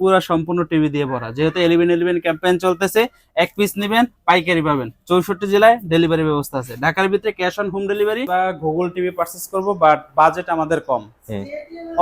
পুরো সম্পূর্ণ টিভি দিয়ে ভরা। যেহেতু ইলেভেন ইলেভেন ক্যাম্পেইন চলতেছে এক পিস নেবেন পাইকারি পাবেন। চৌষট্টি জেলায় ডেলিভারি ব্যবস্থা আছে। ঢাকার ভিতরে ক্যাশ অন হোম ডেলিভারি বা গুগল টিভি পারচেস করব বাট বাজেট আমাদের কম।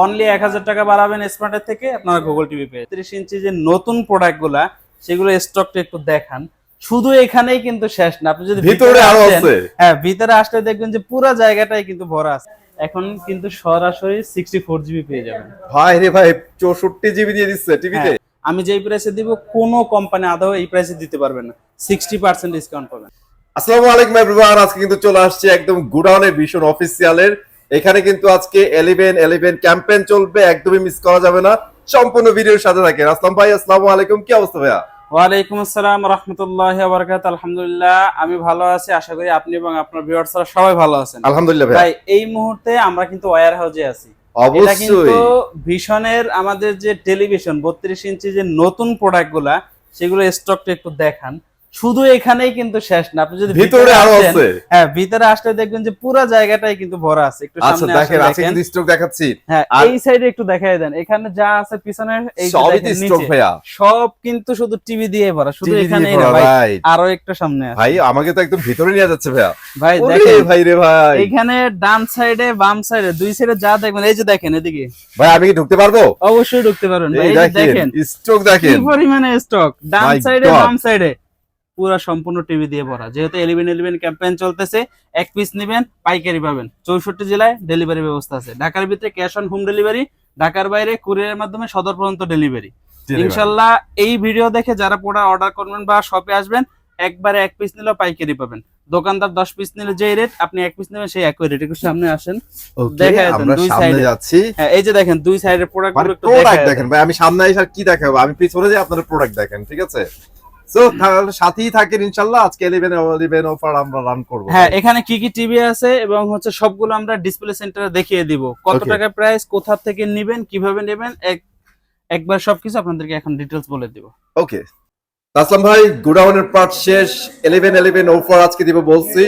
অনলি এক হাজার টাকা বাড়াবেন স্মার্টের থেকে আপনারা গুগল টিভি পেয়ে তিরিশ ইঞ্চি যে নতুন প্রোডাক্টগুলা সেগুলো স্টকটা একটু দেখান। শুধু এখানেই কিন্তু শেষ না। আপনি যদি ভিতরে আরও আছে। হ্যাঁ ভিতরে আসলে দেখবেন যে পুরো জায়গাটাই কিন্তু ভরা আছে। এখন কিন্তু সরাসরি সিক্সটি ফোর জিবি পেয়ে যাবেন। ভাই রে ভাই চৌষট্টি জিবি দিয়ে দিচ্ছে টিভিতে হ্যাঁ, আমি যেই প্রাইসে দিব কোনো কোম্পানি আদৌ এই প্রাইসে দিতে পারবে না। সিক্সটি পার্সেন্ট ডিসকাউন্ট পাবেন। আসসালামু আলাইকুম এভরিওয়ান আজকে কিন্তু চলে আসছে একদম গুডাউনের ভীষণ অফিসিয়ালের এখানে কিন্তু আজকে এলিভেন এলিভেন ক্যাম্পেইন চলবে একদমই মিস করা যাবে না। সম্পূর্ণ ভিডিওর সাথে থাকেন। আসলাম ভাই আসসালামু আলাইকুম কি অবস্থা ভাইয়া? ওয়ালাইকুম আসসালাম রহমতুল্লাহ বরকাত আলহামদুলিল্লাহ আমি ভালো আছি আশা করি আপনি এবং আপনার ভিউয়ার্সরা সবাই ভালো আছেন। আলহামদুলিল্লাহ ভাই এই মুহূর্তে আমরা কিন্তু ওয়্যার হাউসে আছি। এটা কিন্তু ভীষণের আমাদের যে টেলিভিশন বত্রিশ ইঞ্চি যে নতুন প্রোডাক্টগুলা সেগুলো স্টকটা একটু দেখান। শুধু এখানেই কিন্তু শেষ না। আপনি যদি ভিতরে আরও আছে। হ্যাঁ ভিতরে আসলে দেখবেন যে পুরো জায়গাটাই কিন্তু ভরা আছে। একটু আচ্ছা সামনে দেখেন দেখেন কিন্তু স্টক দেখাচ্ছি। হ্যাঁ এই সাইডে একটু দেখাই দেন। এখানে যা আছে পিছনে এই সবই দেখেন স্টক ভাইয়া। সব কিন্তু শুধু টিভি দিয়ে ভরা শুধু এখানেই না ভাই। আরও একটু সামনে আছে ভাই আমাকে তো একদম ভিতরে নিয়ে যাচ্ছে ভাইয়া। ভাই দেখেন। ভাই রে ভাই। এখানে ডান সাইডে বাম সাইডে দুই সাইডে যা দেখবেন এই যে দেখেন এদিকে। ভাই আমি কি ঢুকতে পারব? অবশ্যই ঢুকতে পারবেন ভাই এই যে দেখেন দেখেন। কি দেখেন। পরিমাণে স্টক ডান সাইডে বাম সাইডে পুরো সম্পূর্ণ টিভি দিয়ে ভরা। যেহেতু ইলেভেন ইলেভেন ক্যাম্পেইন চলতেছে এক পিস নেবেন পাইকারি পাবেন। চৌষট্টি জেলায় ডেলিভারি ব্যবস্থা আছে। ঢাকার ভিতরে ক্যাশ অন হোম ডেলিভারি ঢাকার বাইরে কুরিয়ারের মাধ্যমে সদর পর্যন্ত ডেলিভারি ইনশাল্লাহ এই ভিডিও দেখে যারা প্রোডাক্ট অর্ডার করবেন বা শপে আসবেন একবারে এক পিস নিলেও পাইকারি পাবেন। দোকানদার দশ পিস নিলে যে রেট আপনি এক পিস নেবেন সেই একই রেট একটু সামনে আসেন। দুই যাচ্ছি। হ্যাঁ এই যে দেখেন দুই সাইডের প্রোডাক্ট মানে দেখেন ভাই আমি সামনে এসে কি দেখাবো? আমি পিছনে যাই আপনার প্রোডাক্ট দেখেন ঠিক আছে? সো তাহলে সাথেই থাকেন ইনশাআল্লাহ। আজকে 11 11 অফার আমরা রান করব। হ্যাঁ এখানে কি কি টিভি আছে এবং হচ্ছে সবগুলো আমরা ডিসপ্লে সেন্টারে দেখিয়ে দিব। কত টাকা প্রাইস কোথা থেকে নেবেন কীভাবে নেবেন এক একবার সবকিছু আপনাদেরকে এখন ডিটেলস বলে দিব। ওকে আসলাম ভাই গুডাউনের পার্ট শেষ। 11 11 অফার আজকে দিব বলছি।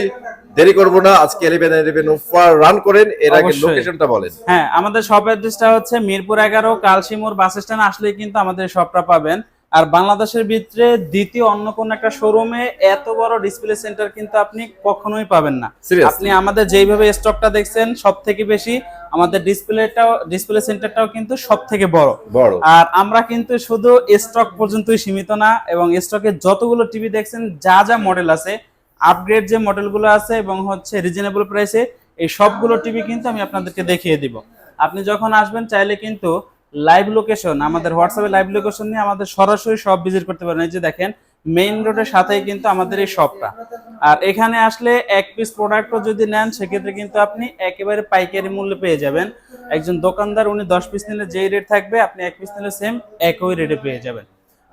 দেরি করব না আজকে 11 11 অফার রান করেন। এর আগে লোকেশনটা বলেন। হ্যাঁ আমাদের শপ অ্যাড্রেসটা হচ্ছে মিরপুর এগারো কালসিমোর বাস স্ট্যান্ড আসলে কিন্তু আমাদের শপটা পাবেন। আর বাংলাদেশের ভিতরে দ্বিতীয় অন্য কোন একটা শোরুমে এত বড় ডিসপ্লে সেন্টার কিন্তু আপনি কখনোই পাবেন না। আপনি আমাদের যেইভাবে স্টকটা দেখছেন সব থেকে বেশি আমাদের ডিসপ্লেটাও ডিসপ্লে সেন্টারটাও কিন্তু সব থেকে বড়। বড়। আর আমরা কিন্তু শুধু স্টক পর্যন্তই সীমিত না এবং স্টকে যতগুলো টিভি দেখছেন যা যা মডেল আছে আপগ্রেড যে মডেলগুলো আছে এবং হচ্ছে রিজনেবল প্রাইসে এই সবগুলো টিভি কিন্তু আমি আপনাদেরকে দেখিয়ে দিব। আপনি যখন আসবেন চাইলে কিন্তু লাইভ লোকেশন আমাদের হোয়াটসঅ্যাপে লাইভ লোকেশন নিয়ে আমাদের সরাসরি সব ভিজিট করতে পারেন এই যে দেখেন মেইন রোডের সাথেই কিন্তু আমাদের এই শপটা আর এখানে আসলে এক পিস প্রোডাক্টও যদি নেন, সেক্ষেত্রে কিন্তু আপনি একেবারে পাইকারি মূল্যে পেয়ে যাবেন। একজন দোকানদার, উনি দশ পিস নিলে যেই রেট থাকবে, আপনি এক পিস নিলে সেম একই রেটে পেয়ে যাবেন।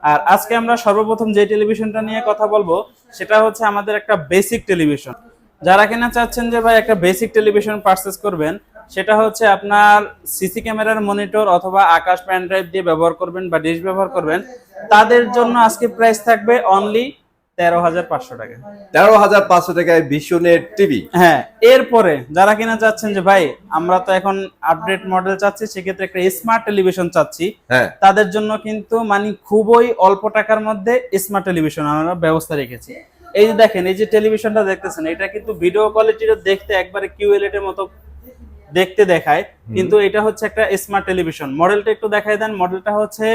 আর আজকে আমরা সর্বপ্রথম যে টেলিভিশনটা নিয়ে কথা বলব, সেটা হচ্ছে আমাদের একটা বেসিক টেলিভিশন যারা কিনা চাচ্ছেন যে ভাই একটা বেসিক টেলিভিশন পারচেস করবেন সেটা হচ্ছে আপনার সিসি ক্যামেরার মনিটর অথবা আকাশ প্যান ড্রাইভ দিয়ে ব্যবহার করবেন বা ডিশ ব্যবহার করবেন। তাদের জন্য আজকে প্রাইস থাকবে অনলি তেরো হাজার পাঁচশো টাকা। তেরো হাজার পাঁচশো টাকায় ভীষণের টিভি হ্যাঁ এরপরে যারা কিনা চাচ্ছেন যে ভাই আমরা তো এখন আপডেট মডেল চাচ্ছি সেক্ষেত্রে একটা স্মার্ট টেলিভিশন চাচ্ছি। হ্যাঁ। তাদের জন্য কিন্তু মানে খুবই অল্প টাকার মধ্যে স্মার্ট টেলিভিশন আমরা ব্যবস্থা রেখেছি। এই যে দেখেন এই যে টেলিভিশনটা দেখতেছেন এটা কিন্তু ভিডিও কোয়ালিটির দেখতে একবারে কিউএলএড এর মতো দেখতে দেখায়। কিন্তু এটা হচ্ছে একটা স্মার্ট টেলিভিশন মডেলটা একটু দেখাই দেন। মডেলটা হচ্ছে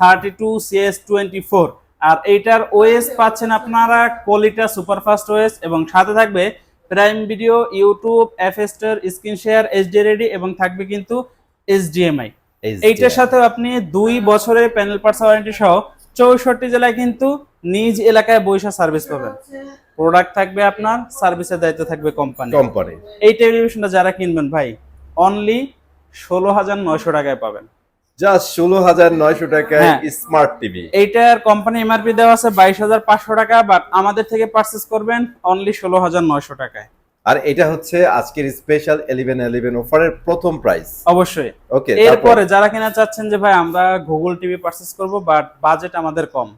thirty two CS twenty four আর এইটার ওএস পাচ্ছেন আপনারা কোয়ালিটা সুপারফাস্ট ওএস এবং সাথে থাকবে প্রাইম ভিডিও ইউটিউব এফএস্টার স্ক্রিন শেয়ার এইচডি রেডি এবং থাকবে কিন্তু এইচডিএমআই এইটার সাথে আপনি দুই বছরের প্যানেল পার্টস ওয়ারেন্টি সহ চৌষট্টি জেলায় কিন্তু নিজ এলাকায় বৈশা সার্ভিস পাবেন। প্রোডাক্ট থাকবে আপনার সার্ভিসের দায়িত্ব থাকবে কোম্পানি কোম্পানি এই টেলিভিশনটা যারা কিনবেন ভাই অনলি ষোলো হাজার নয়শো টাকায় পাবেন। জাস্ট ষোলো হাজার নয়শো টাকায়। স্মার্ট টিভি এইটার কোম্পানি এমআরপি দেওয়া আছে বাইশ হাজার পাঁচশো টাকা বাট আমাদের থেকে পারচেস করবেন অনলি ষোলো হাজার নয়শো টাকায়। আর এটা হচ্ছে আজকের স্পেশাল ইলেভেন ইলেভেন অফারের প্রথম প্রাইস অবশ্যই। ওকে এরপরে যারা কিনা চাচ্ছেন যে ভাই আমরা গুগল টিভি পারচেস করব বাট বাজেট আমাদের কম।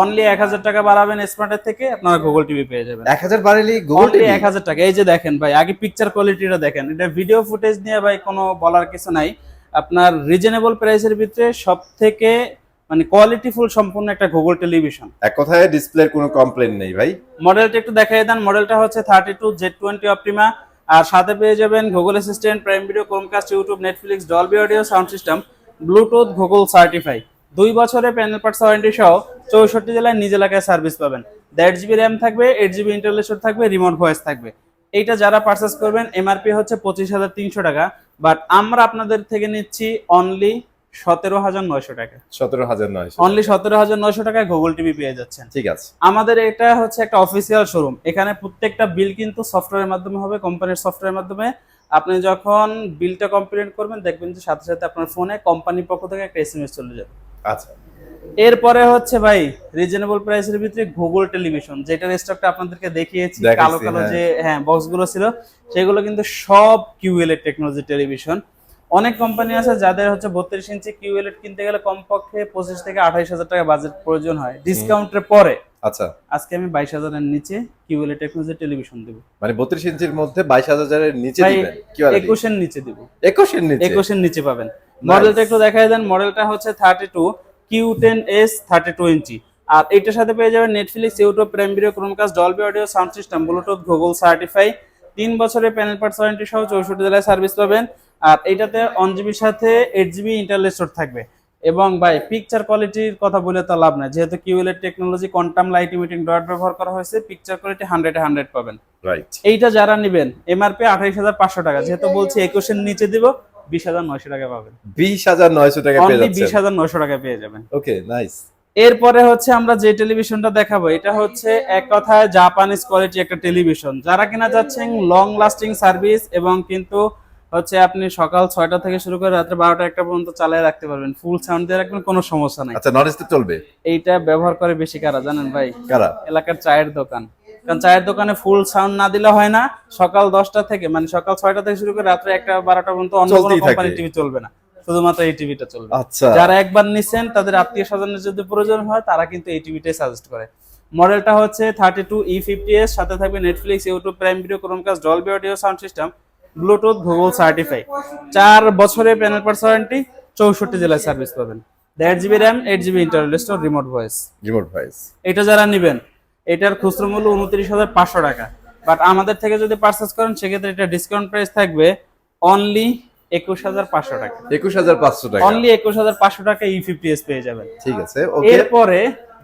অনলি এক হাজার টাকা বাড়াবেন স্মার্টের থেকে আপনারা গুগল টিভি পেয়ে যাবেন। এক হাজার বাড়ালি গুগল এক হাজার টাকা। এই যে দেখেন ভাই আগে পিকচার কোয়ালিটিটা দেখেন। এটা ভিডিও ফুটেজ নিয়ে ভাই কোনো বলার কিছু নাই। আপনার রিজনেবল প্রাইসের ভিতরে সব থেকে মানে কোয়ালিটি ফুল সম্পূর্ণ একটা গুগল টেলিভিশন এক কথায় ডিসপ্লের কোনো কমপ্লেন নেই ভাই। মডেলটা একটু দেখাই দেন। মডেলটা হচ্ছে thirty two Z twenty Optima আর সাথে পেয়ে যাবেন Google assistant prime video Chromecast YouTube Netflix Dolby audio sound system Bluetooth Google certify দুই বছরের প্যানেল পার্টস ওয়ারেন্টি সহ চৌষট্টি জেলায় নিজ এলাকায় সার্ভিস পাবেন। দেড় জিবি র্যাম থাকবে এইট জিবি ইন্টারলেশন থাকবে রিমোট ভয়েস থাকবে। এইটা যারা পারচেস করবেন এমআরপি হচ্ছে পঁচিশ হাজার তিনশো টাকা। বাট আমরা আপনাদের থেকে নিচ্ছি অনলি সতেরো হাজার নয়শো টাকা। সতেরো হাজার নয়শো অনলি সতেরো হাজার নয়শো টাকায় গুগল টিভি পেয়ে যাচ্ছেন। ঠিক আছে। আমাদের এটা হচ্ছে একটা অফিসিয়াল শোরুম এখানে প্রত্যেকটা বিল কিন্তু সফটওয়্যারের মাধ্যমে হবে কোম্পানির সফটওয়্যারের মাধ্যমে। আপনি যখন বিলটা কমপ্লিট করবেন দেখবেন যে সাথে সাথে আপনার ফোনে কোম্পানির পক্ষ থেকে একটা এসএমএস চলে যাবে। আচ্ছা। এরপরে হচ্ছে ভাই রিজনেবল প্রাইসের ভিতরে গুগল টেলিভিশন যেটার স্টকটা আপনাদেরকে দেখিয়েছি কালো কালো হ্যাঁ। যে হ্যাঁ বক্সগুলো ছিল সেগুলো কিন্তু সব কিউএল এর টেকনোলজি টেলিভিশন অনেক কোম্পানি আছে যাদের হচ্ছে বত্রিশ ইঞ্চি কিউএল কিনতে গেলে কমপক্ষে পঁচিশ থেকে আঠাইশ হাজার টাকা বাজেট প্রয়োজন হয়। ডিসকাউন্টের পরে আচ্ছা। আজকে আমি বাইশ হাজারের নিচে কিউএল টেকনোলজি টেলিভিশন দেবো। মানে বত্রিশ ইঞ্চির মধ্যে বাইশ হাজারের নিচে একুশের নিচে দিব। একুশের নিচে? একুশের নিচে পাবেন। মডেলটা একটু দেখাই দেন। মডেলটা হচ্ছে thirty two Q ten S thirty two inch. আর এটার সাথে পেয়ে যাবেন Netflix YouTube prime video Chromecast Dolby audio sound system Bluetooth Google certify তিন বছরের প্যানেল পার্টস ওয়ারেন্টি সহ চৌষট্টি জেলায় সার্ভিস পাবেন। আর এটাতে ওয়ান জিবির সাথে এইট জিবি ইন্টারনেট স্টোর থাকবে। এবং ভাই পিকচার কোয়ালিটির কথা বলে তো লাভ নাই। যেহেতু কিউএল এর technology quantum light emitting dot ব্যবহার করা হয়েছে পিকচার কোয়ালিটি হান্ড্রেড হান্ড্রেড পাবেন। রাইট এইটা যারা নেবেন এমআরপি আঠাইশ হাজার পাঁচশো টাকা। যেহেতু বলছি একুশের নিচে দিব বিশ হাজার নয়শো টাকা পাবেন। বিশ হাজার নয়শো টাকা বিশ হাজার নয়শো টাকা পেয়ে যাবেন। ওকে নাইস এরপরে হচ্ছে আমরা যে টেলিভিশনটা দেখাবো এটা হচ্ছে এক কথায় জাপানিজ কোয়ালিটি একটা টেলিভিশন। যারা কিনা যাচ্ছেন লং লাস্টিং সার্ভিস এবং কিন্তু হচ্ছে আপনি সকাল ছয়টা থেকে শুরু করে রাত্রে বারোটা একটা পর্যন্ত চালিয়ে রাখতে পারবেন। ফুল সাউন্ড দিয়ে রাখবেন কোনো সমস্যা নাই। আচ্ছা স্টিক চলবে? এইটা ব্যবহার করে বেশি কারা জানেন ভাই? কারা? এলাকার চায়ের দোকান। কারণ চায়ের দোকানে ফুল সাউন্ড না দিলে হয় না সকাল দশটা থেকে মানে সকাল ছয়টা থেকে শুরু করে রাত্রে একটা বারোটা পর্যন্ত অন্য কোনো কোম্পানির টিভি চলবে না। শুধুমাত্র এই টিভিটা চলবে। আচ্ছা। যারা একবার নিচ্ছেন তাদের আত্মীয় স্বজনের যদি প্রয়োজন হয় তারা কিন্তু এই টিভিটাই সাজেস্ট করে। মডেলটা হচ্ছে thirty two E fifty S সাথে থাকবে Netflix YouTube prime video Chromecast Dolby audio sound system Bluetooth Google certify চার বছরে প্যানেল পার্স ওয়ারেন্টি চৌষট্টি জেলায় সার্ভিস পাবেন। দেড় GB RAM eight GB internet store remote voice remote voice এটা যারা নেবেন এটার খুচরো মূল্য উনত্রিশ হাজার পাঁচশো টাকা। বাট আমাদের থেকে যদি পারচেস করেন সেক্ষেত্রে এটা ডিসকাউন্ট প্রাইস থাকবে অনলি একুশ হাজার পাঁচশো টাকা। একুশ হাজার পাঁচশো টাকা। অনলি একুশ হাজার পাঁচশো টাকা ই ফিফটি এস পেয়ে যাবেন। ঠিক আছে এরপরে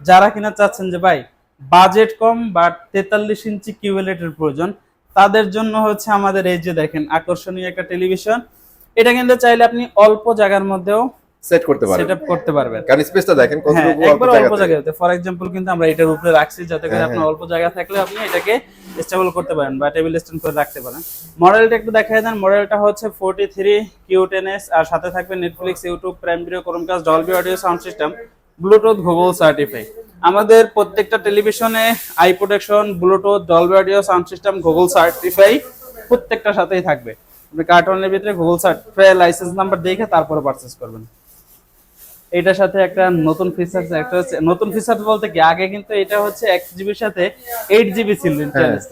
যারা কিনা চাচ্ছেন যে ভাই বাজেট কম বাট তেতাল্লিশ ইঞ্চি কিউএলেটের প্রয়োজন তাদের জন্য হচ্ছে আমাদের এই যে দেখেন আকর্ষণীয় একটা টেলিভিশন। এটা কিন্তু চাইলে আপনি অল্প জায়গার মধ্যেও সেট করতে করতে পারবেন। কারণ স্পেসটা দেখেন হ্যাঁ কতটুকু একবার অল্প জায়গাতে। ফর এক্সাম্পল কিন্তু আমরা এটার উপরে রাখছি যাতে করে হ্যাঁ, আপনার হ্যাঁ। অল্প জায়গা থাকলে আপনি এটাকে স্টেবল করতে পারেন বা টেবিল স্ট্যান্ড করে রাখতে পারেন। মডেলটা একটু দেখাই দেন। মডেলটা হচ্ছে forty three Q ten S আর সাথে থাকবে Netflix YouTube prime video Chromecast Dolby audio sound system Bluetooth Google certify আমাদের প্রত্যেকটা টেলিভিশনে eye protection Bluetooth Dolby audio sound system Google certify প্রত্যেকটা সাথেই থাকবে। আপনি কার্টনের ভিতরে গুগল সার্টিফাই লাইসেন্স নাম্বার দেখে তারপরে পারচেস করবেন। এটার সাথে একটা নতুন ফিচার একটা নতুন ফিচার বলতে কি? আগে কিন্তু এটা হচ্ছে এক জিবির সাথে এইট জিবি ছিল speed।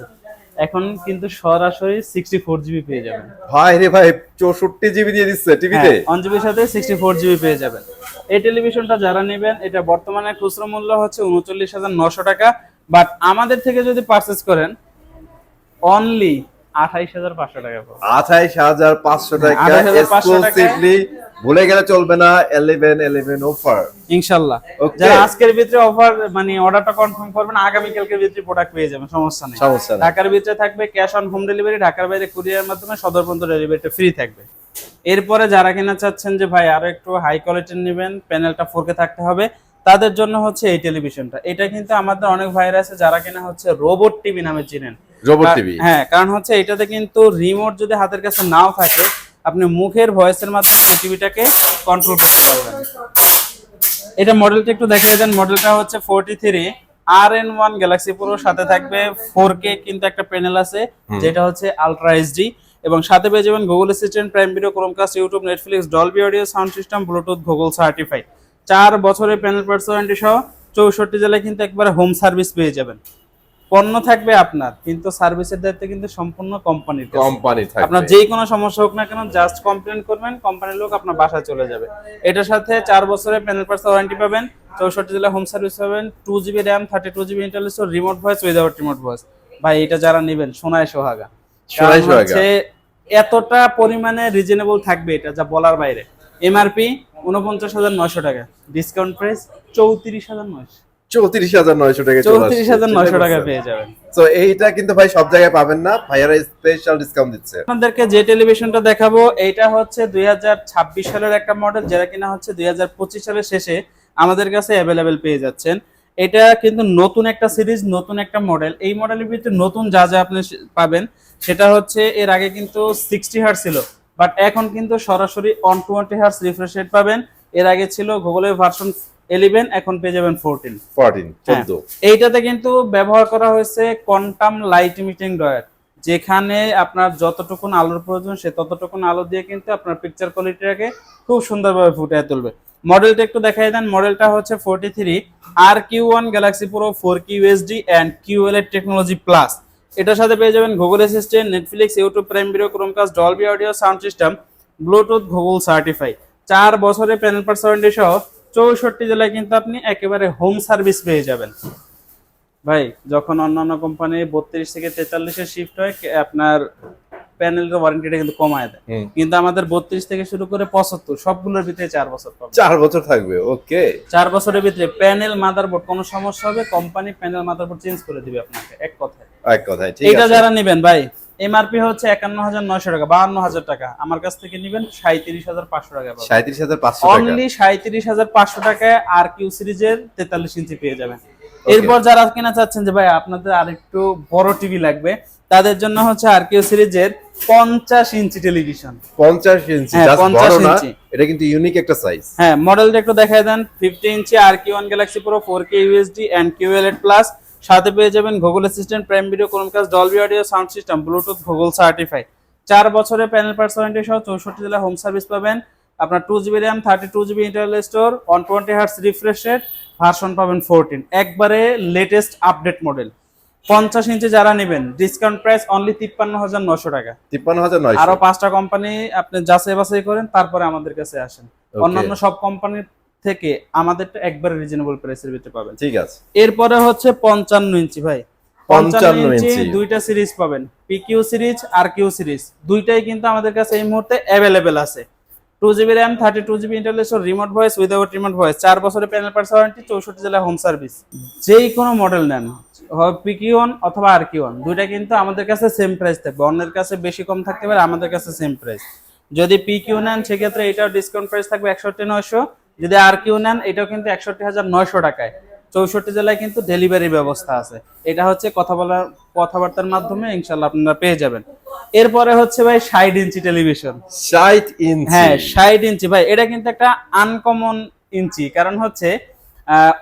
এখন কিন্তু সরাসরি সিক্সটি ফোর জিবি পেয়ে যাবেন। ভাই রে ভাই চৌষট্টি জিবি দিয়ে দিচ্ছে টিভিতে ওয়ান জিবির সাথে সিক্সটি ফোর জিবি পেয়ে যাবেন। এই টেলিভিশনটা যারা নেবেন এটা বর্তমানে খুচরো মূল্য হচ্ছে উনচল্লিশ হাজার নশো টাকা। বাট আমাদের থেকে যদি পারচেস করেন অনলি আঠাইশ হাজার পাঁচশো টাকা আঠাইশ হাজার পাঁচশো টাকা 28,500 টাকা। এক্সক্লুসিভলি ভুলে গেলে চলবে না এলেভেন এলেভেন অফার ইনশাল্লাহ। যারা আজকের ভিতরে অফার মানে অর্ডারটা কনফার্ম করবেন আগামীকালকের ভিতরে প্রোডাক্ট পেয়ে যাবেন সমস্যা নেই। সমস্যা ঢাকার ভিতরে থাকবে ক্যাশ অন হোম ডেলিভারি ঢাকার বাইরে কুরিয়ার মাধ্যমে সদর পর্যন্ত ডেলিভারিটা ফ্রি থাকবে। এরপরে যারা কিনা চাচ্ছেন যে ভাই আরও একটু হাই কোয়ালিটির নেবেন প্যানেলটা ফোরকে থাকতে হবে তাদের জন্য হচ্ছে এই টেলিভিশনটা। এটা কিন্তু আমাদের অনেক ভাইরা আছে যারা কিনা হচ্ছে রোবট টিভি নামে চিনেন। Robot TV. হ্যাঁ কারণ হচ্ছে এটাতে কিন্তু রিমোট যদি হাতের কাছে নাও থাকে আপনি মুখের ভয়েসের মাধ্যমে টিভিটাকে কন্ট্রোল করতে পারবেন। এটা মডেলটা একটু দেখিয়ে দেন। মডেলটা হচ্ছে forty three R N one Galaxy প্রোর সাথে থাকবে ফোর কে কিন্তু একটা প্যানেল আছে যেটা হচ্ছে আলট্রা এইচডি এবং সাথে পেয়ে যাবেন Google assistant prime video Chromecast YouTube Netflix Dolby audio sound system Bluetooth Google certify চার বছরের প্যানেল পার্স ওয়ারেন্টি সহ চৌষট্টি জেলায় কিন্তু একবারে হোম সার্ভিস পেয়ে যাবেন। পণ্য থাকবে আপনার কিন্তু সার্ভিসের দায়িত্ব কিন্তু সম্পূর্ণ কোম্পানির। কোম্পানি আপনার থাকবে। যেই কোনো সমস্যা হোক না কেন জাস্ট কমপ্লেন করবেন কোম্পানির লোক আপনার বাসায় চলে যাবে। এটার সাথে চার বছরের প্যানেল পার্স ওয়ারেন্টি পাবেন চৌষট্টি জেলা হোম সার্ভিস পাবেন two GB RAM thirty two GB internet remote voice without remote voice ভাই এটা যারা নেবেন সোনায় সোহাগা। সোনায় সোহাগা। এতটা পরিমাণে রিজনেবল থাকবে এটা যা বলার বাইরে। এমআরপি উনপঞ্চাশ হাজার নয়শো টাকা। ডিসকাউন্ট প্রাইস চৌত্রিশ হাজার নয়শো। চৌত্রিশ হাজার নয়শো টাকা চৌত্রিশ হাজার নয়শো টাকা পেয়ে যাবেন। তো এইটা কিন্তু ভাই সব জায়গায় পাবেন না। ভাইয়ারা স্পেশাল ডিসকাউন্ট দিচ্ছে। আপনাদেরকে যে টেলিভিশনটা দেখাবো এইটা হচ্ছে দুই হাজার ছাব্বিশ সালের একটা মডেল যেটা কিনা হচ্ছে দুই সালের শেষে আমাদের কাছে অ্যাভেলেবেল পেয়ে যাচ্ছেন। এটা কিন্তু নতুন একটা সিরিজ নতুন একটা মডেল এই মডেলের ভিতরে নতুন যা যা আপনি পাবেন সেটা হচ্ছে এর আগে কিন্তু সিক্সটি হার্স ছিল। বাট এখন কিন্তু সরাসরি on twenty hertz refresh rate পাবেন। এর আগে ছিল গুগলের ভার্সন ইলেভেন এখন পেয়ে যাবেন ফোরটিন ফোরটিন চোদ্দ। এইটাতে কিন্তু ব্যবহার করা হয়েছে কোয়ান্টাম লাইট মিটিং ডয়ার যেখানে আপনার যতটুকুন আলোর প্রয়োজন সে ততটুকুন আলো দিয়ে কিন্তু আপনার পিকচার কোয়ালিটিটাকে খুব সুন্দরভাবে ফুটিয়ে তুলবে। মডেলটা একটু দেখাই দেন। মডেলটা হচ্ছে forty three R Q one Galaxy pro four Q SD and technology plus এটার সাথে পেয়ে যাবেন Google assistant Netflix YouTube prime video Chromecast Dolby audio sound system Bluetooth Google certify চার বছরের প্যানেল ওয়ারেন্টি সহ চৌষট্টি জেলায় কিন্তু আপনি একেবারে হোম সার্ভিস পেয়ে যাবেন। ভাই যখন অন্যান্য কোম্পানি বত্রিশ থেকে তেতাল্লিশে শিফট হয় আপনার প্যানেলের ওয়ারেন্টিটা কিন্তু কমায় দেয়। কিন্তু আমাদের বত্রিশ থেকে শুরু করে পঁচাত্তর সবগুলোর ভিতরে চার বছর পাবে। চার বছর থাকবে ওকে। চার বছরের ভিতরে প্যানেল মাদারবোর্ড কোনো সমস্যা হবে? কোম্পানি প্যানেল মাদারবোর্ড চেঞ্জ করে দিবে আপনাকে এক কথায়। এক কথায় ঠিক এটা যারা নেবেন ভাই এমআরপি হচ্ছে একান্ন হাজার নয়শো টাকা বাহান্ন হাজার টাকা। আমার কাছ থেকে নেবেন সাঁত্রিশ হাজার পাঁচশো টাকা সাঁত্রিশ হাজার পাঁচশো অনলি সাঁত্রিশ হাজার পাঁচশো টাকায় আর কিউ সিরিজের তেতাল্লিশ ইঞ্চি পেয়ে যাবেন। এরপর যারা কিনা চাচ্ছেন যে ভাই আপনাদের আরেকটু বড় টিভি লাগবে তাদের জন্য হচ্ছে আর কিউ সিরিজের পঞ্চাশ ইঞ্চি টেলিভিশন পঞ্চাশ ইঞ্চি হ্যাঁ, just 50 বড় না ইঞ্চি। এটা কিন্তু ইউনিক একটা সাইজ হ্যাঁ মডেলটা একটু দেখায় দেন fifty inch R Q one Galaxy pro four K USD and QLED plus সাথে পেয়ে যাবেন Google assistant prime video Chromecast Dolby audio sound system Bluetooth Google certify চার বছরের প্যানেল পার্স ওয়ারেন্টি সহ চৌষট্টি জেলা হোম সার্ভিস পাবেন। আপনার two GB RAM thirty two GB internal store one twenty hertz refresh rate version পাবেন fourteen একবারে latest update model পঞ্চাশ ইঞ্চি যারা নেবেন ডিসকাউন্ট প্রাইস অনলি তিপ্পান্ন হাজার নশো টাকা। তিপ্পান্ন হাজার নয়শো। আরও পাঁচটা কোম্পানি আপনি যাচাই বাছাই করেন তারপরে আমাদের কাছে আসেন। অন্যান্য সব কোম্পানির থেকে আমাদেরটা একবারে রিজনেবল প্রাইসের ভিতরে পাবেন। ঠিক আছে। এরপরে হচ্ছে পঞ্চান্ন ইঞ্চি ভাই। 55 ইঞ্চি। দুইটা সিরিজ পাবেন PQ series R Q series. দুইটাই কিন্তু আমাদের কাছে এই মুহূর্তে অ্যাভেলেবেল আছে। Two GB RAM thirty two GB remote voice without remote voice চার বছরের প্যানেল পার্স ওয়ারেন্টি চৌষট্টি জেলা হোম সার্ভিস যেই কোনো মডেল নেন পিকিউন অথবা আর দুইটা কিন্তু আমাদের কাছে সেম প্রাইস থাকবে। অন্যের কাছে বেশি কম থাকতে পারে আমাদের কাছে সেম প্রাইস যদি পি কিউ নেন সেক্ষেত্রে এটাও ডিসকাউন্ট প্রাইস থাকবে একষট্টি নয়শো। যদি আর কিউ নেন এটাও কিন্তু একষট্টি হাজার নয়শো টাকায়। চৌষট্টি জেলায় কিন্তু ডেলিভারি ব্যবস্থা আছে। এটা হচ্ছে কথা বলার কথাবার্তার মাধ্যমে ইনশাল্লাহ আপনারা পেয়ে যাবেন। এরপরে হচ্ছে ভাই ষাট ইঞ্চি টেলিভিশন ষাট ইঞ্চি। হ্যাঁ ষাট ইঞ্চি। ভাই এটা কিন্তু একটা আনকমন ইঞ্চি। কারণ হচ্ছে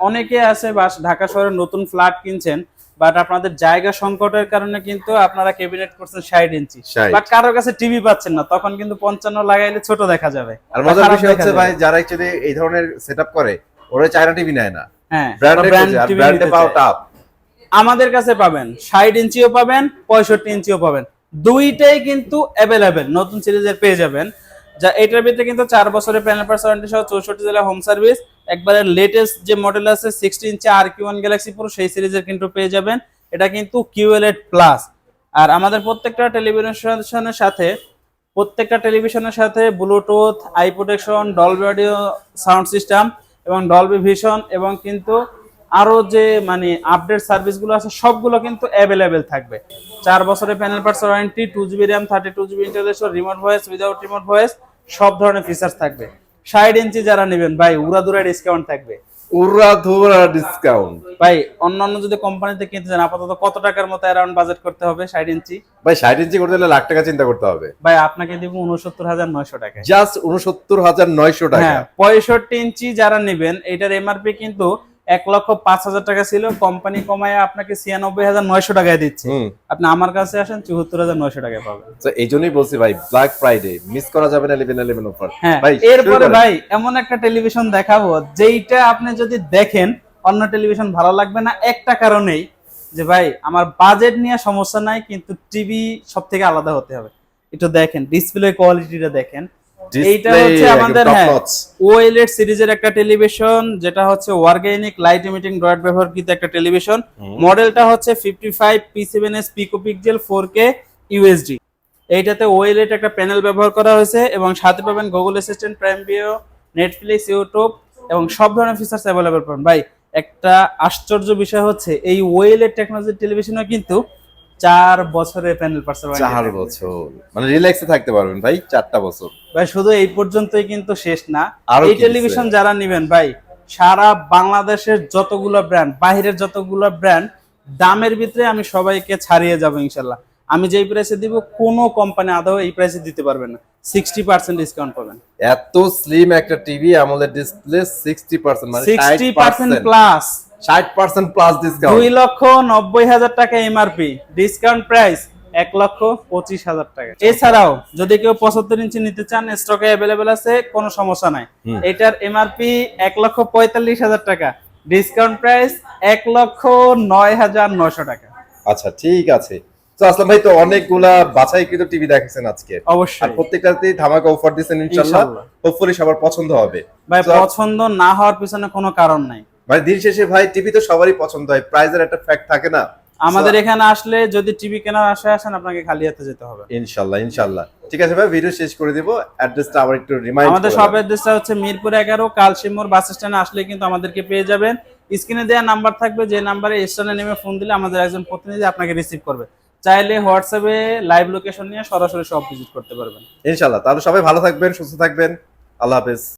অনেকে আছে বা ঢাকা শহরে নতুন ফ্ল্যাট কিনছেন বাট আপনাদের জায়গা সংকটের কারণে কিন্তু আপনারা ক্যাবিনেট করছেন ষাট ইঞ্চি। 60 বাট কারোর কাছে টিভি পাচ্ছেন না তখন কিন্তু পঞ্চান্ন লাগাইলে ছোট দেখা যাবে। আর মজার বিষয় হচ্ছে ভাই যারা অ্যাকচুয়ালি এই ধরনের সেটআপ করে ওরা চায়না টিভি নেয় না। হ্যাঁ ব্র্যান্ডে পাও টাপ আমাদের কাছে পাবেন ষাট ইঞ্চিও পাবেন পঁয়ষট্টি ইঞ্চিও পাবেন। দুইটাই কিন্তু অ্যাভেলেবেল নতুন সিরিজের পেয়ে যাবেন। যা এটার ভিতরে কিন্তু চার বছরের প্যানেল পার্স ওয়ারেন্টি সহ চৌষট্টি জেলা হোম সার্ভিস একবারে লেটেস্ট যে মডেল আছে sixty inch R Q one Galaxy pro সেই সিরিজের কিন্তু পেয়ে যাবেন। এটা কিন্তু কিউএলএড প্লাস আর আমাদের প্রত্যেকটা টেলিভিশনের সাথে, প্রত্যেকটা টেলিভিশনের সাথে Bluetooth eye protection Dolby audio sound system এবং ডলবি ভিশন এবং কিন্তু আরও যে মানে আপডেট সার্ভিসগুলো আছে, সবগুলো কিন্তু অ্যাভেলেবেল থাকবে। চার বছরের panel parts warranty two GB RAM thirty two GB internet remote voice without remote voice সব ধরনের ফিচার্স থাকবে। ষাট ইঞ্চি যারা নেবেন ভাই উড়াদুরা ডিসকাউন্ট থাকবে। উড়া ধুরা ডিসকাউন্ট ভাই অন্যান্য যদি কোম্পানিতে কিনতে চান আপাতত কত টাকার মতো অ্যারাউন্ড বাজেট করতে হবে ষাট ইঞ্চি? ভাই ষাট ইঞ্চি করতে হলে লাখ টাকা চিন্তা করতে হবে। ভাই আপনাকে দিব উনসত্তর হাজার নয়শো টাকা। জাস্ট উনসত্তর হাজার নয়শো টাকা। হ্যাঁ পঁয়ষট্টি ইঞ্চি যারা নেবেন এটার এমআরপি কিন্তু এক লক্ষ পাঁচ হাজার টাকা ছিল। কোম্পানি কমায় আপনাকে ছিয়ানব্বই হাজার নয়শো টাকায় দিচ্ছে। আপনি আমার কাছে আসেন চুয়াত্তর হাজার নয়শো টাকায় পাবেন। তো এই জন্যই বলছি ভাই ব্ল্যাক ফ্রাইডে মিস করা যাবে না ইলেভেন ইলেভেন অফার হ্যাঁ এরপরে ভাই এমন একটা টেলিভিশন দেখাবো যেইটা আপনি যদি দেখেন অন্য টেলিভিশন ভালো লাগবে না একটা কারণেই যে ভাই আমার বাজেট নিয়ে সমস্যা নাই কিন্তু টিভি সব থেকে আলাদা হতে হবে। একটু দেখেন ডিসপ্লে কোয়ালিটিটা দেখেন। এইটা হচ্ছে আমাদের হ্যাঁ ওএলএড সিরিজের একটা টেলিভিশন যেটা হচ্ছে অর্গানিক লাইট ইমিটিং ডট ব্যবহারকৃত একটা টেলিভিশন। মডেলটা হচ্ছে fifty five P seven S pico pixel four K USD এইটাতে ওএলএড একটা প্যানেল ব্যবহার করা হয়েছে এবং সাথে পাবেন Google assistant prime video Netflix YouTube এবং সব ধরনের ফিচার্স অ্যাভেলেবল পাবেন। ভাই একটা আশ্চর্য বিষয় হচ্ছে এই ওএলএড টেকনোলজি টেলিভিশনও কিন্তু চার বছরের প্যানেল পার্সেল চার বছর। মানে রিল্যাক্সে থাকতে পারবেন ভাই চারটা বছর। ভাই শুধু এই পর্যন্তই কিন্তু শেষ না। এই টেলিভিশন যারা নিবেন ভাই সারা বাংলাদেশের যতগুলো ব্র্যান্ড বাহিরের যতগুলো ব্র্যান্ড দামের ভিতরে আমি সবাইকে ছাড়িয়ে যাব ইনশাল্লাহ। আমি যেই প্রাইসে দিব কোনো কোম্পানি আদৌ এই প্রাইসে দিতে পারবে না। সিক্সটি পার্সেন্ট ডিসকাউন্ট পাবেন। এত স্লিম একটা টিভি আমলের ডিসপ্লে সিক্সটি পার্সেন্ট মানে সিক্সটি ষাট পার্সেন্ট পার্সেন্ট প্লাস ষাট পার্সেন্ট প্লাস ডিসকাউন্ট দুই লক্ষ নব্বই হাজার টাকা এমআরপি ডিসকাউন্ট প্রাইস এক লক্ষ পঁচিশ হাজার টাকা। এছাড়াও যদি কেউ পঁচাত্তর ইঞ্চি নিতে চান স্টকে অ্যাভেলেবেল আছে কোনো সমস্যা নাই। এটার এমআরপি এক লক্ষ পঁয়তাল্লিশ হাজার টাকা। ডিসকাউন্ট প্রাইস এক লক্ষ নয় হাজার নয়শো টাকা। আচ্ছা ঠিক আছে। তো আসলাম ভাই তো অনেকগুলা বাছাই কিন্তু টিভি দেখেছেন আজকে। আর অবশ্যই। প্রত্যেকটাতেই ধামাকা অফার ইনশাল্লাহ। হোপফুলি সবার পছন্দ হবে। ভাই পছন্দ না হওয়ার পিছনে কোনো কারণ নাই। মানে দিন শেষে ভাই টিভি তো সবারই পছন্দ হয় প্রাইজের একটা ফ্যাক্ট থাকে না। আমাদের এখানে আসলে যদি টিভি কেনার আশায় আসেন আপনাকে খালি হাতে যেতে হবে। ইনশাল্লাহ ইনশাল্লাহ ঠিক আছে ভাই ভিডিও শেষ করে দিব। অ্যাড্রেসটা আবার একটু রিমাইন্ড আমাদের শপ অ্যাড্রেসটা হচ্ছে মিরপুর এগারো কালসিমোর বাস স্ট্যান্ডে আসলে কিন্তু আমাদেরকে পেয়ে যাবেন। স্ক্রিনে দেওয়া নাম্বার থাকবে যে নাম্বারে স্ট্যান্ডে নেমে ফোন দিলে আমাদের একজন প্রতিনিধি আপনাকে রিসিভ করবে। চাইলে হোয়াটসঅ্যাপে লাইভ লোকেশন নিয়ে সরাসরি সব ভিজিট করতে পারবেন। ইনশাল্লাহ, তাহলে সবাই ভালো থাকবেন, সুস্থ থাকবেন। আল্লাহ হাফেজ।